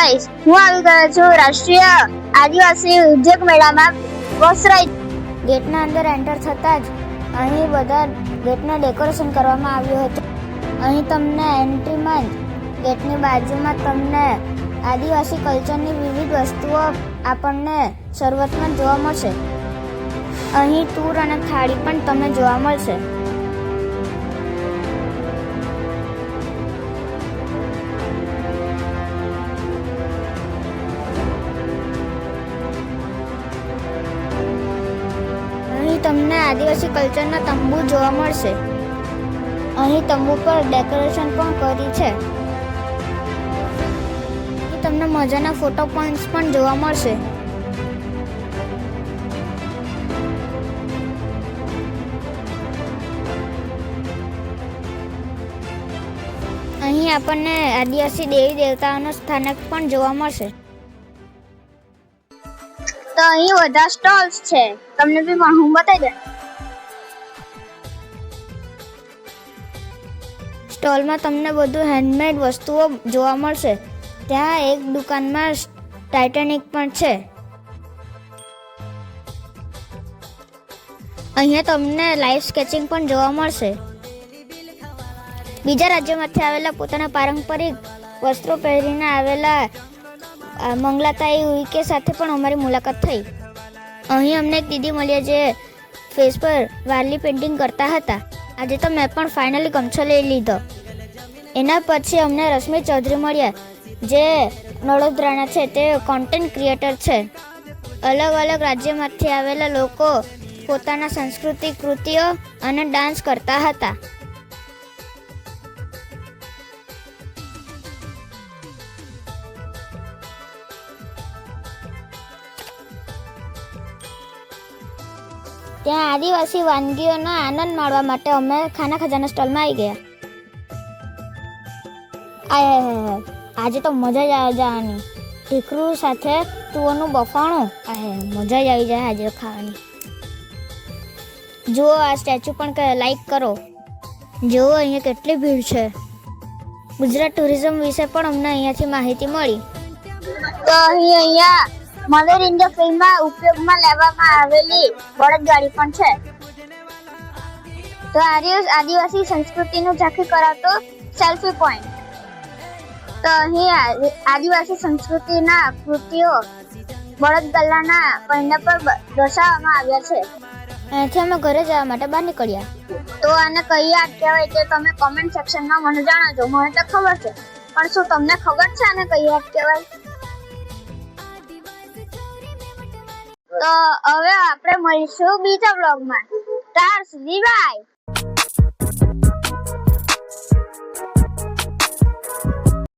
હું આવી ગયો છું રાષ્ટ્રીય આદિવાસી ઉદ્યોગ મેળામાં વસ્ત્રાઈ ગેટના અંદર એન્ટર થતાં જ અહીં બધા ગેટને ડેકોરેશન કરવામાં આવ્યું હતું. અહીં તમને એન્ટ્રીમાં જ ગેટની બાજુમાં તમને આદિવાસી કલ્ચરની વિવિધ વસ્તુઓ આપણને શરૂઆતમાં જોવા મળશે. અહીં ટૂર અને થાળી પણ તમને જોવા મળશે. અહીં તમને આદિવાસી કલ્ચરના તંબુ જોવા મળશે. અહીં તંબુ પર ડેકોરેશન પણ કરી છે. તમને મજાના ફોટો પોઈન્ટ્સ પણ જોવા મળશે. અહીં આપણને આદિવાસી દેવી દેવતાઓનું સ્થાનક પણ જોવા મળશે. તો અહીં બધા સ્ટોલ્સ છે. તમને બી હું બતાવી દઉં સ્ટોલમાં તમને બધું હેન્ડમેડ વસ્તુઓ જોવા મળશે. ત્યાં એક દુકાનમાં ટાઇટેનિક પણ છે. અહીંયા તમને લાઈવ સ્કેચિંગ પણ જોવા મળશે. બીજા રાજ્યમાંથી આવેલા પોતાના પારંપરિક વસ્ત્રો પહેરીને આવેલા મંગલાતાઈ ઉઈકે સાથે પણ અમારી મુલાકાત થઈ. અહીં અમને એક દીદી મળ્યા જે ફેસ પર વારલી પેઇન્ટિંગ કરતા હતા. આજે તો મેં પણ ફાઇનલી ગમછો લઈ લીધો. એના પછી અમને રશ્મિ ચૌધરી મળ્યા, જે નડોદરાના છે, તે કોન્ટેન્ટ ક્રિએટર છે. અલગ અલગ રાજ્યમાંથી આવેલા લોકો પોતાના સાંસ્કૃતિક કૃતિઓ અને ડાન્સ કરતા હતા. ત્યાં આદિવાસી વાનગીઓનો આનંદ માણવા માટે અમે ખાના ખજાના સ્ટોલમાં આવી ગયા. આય. આજે તો મજા જ આવી જવાની. ઢીકરું સાથે તુઓનું બફાણું. આય મજા જ આવી જાય આજે ખાવાની. જુઓ, આ સ્ટેચ્યુ પણ લાઈક કરો. જુઓ, અહીંયા કેટલી ભીડ છે. ગુજરાત ટુરિઝમ વિશે પણ અમને અહીંયાથી માહિતી મળી. તો અહીં અહીંયા મધર ઇન્ડિયા ફિલ્મમાં ઉપયોગમાં લેવામાં આવેલી બળદગાડી પણ છે. તો આદિ- આદિવાસી સંસ્કૃતિનું ઝાંખી કરાવતો સેલ્ફી પોઈન્ટ તો અહીં આદિવાસી સંસ્કૃતિના કૃતિઓ બળદગલ્લાના પૈંડા પર દર્શાવવામાં આવ્યા છે. અહીંથી અમે ઘરે જવા માટે બહાર નીકળ્યા. તો આને કઈ યાદ કહેવાય તે તમે કોમેન્ટ સેક્શનમાં મને જણાવજો. મને તો ખબર છે. પણ શું તમને ખબર છે આને કઈ યાદ કહેવાય? તો હવે આપણે મળીશું બીજા બ્લોગમાં ત્યાર સુધી બાય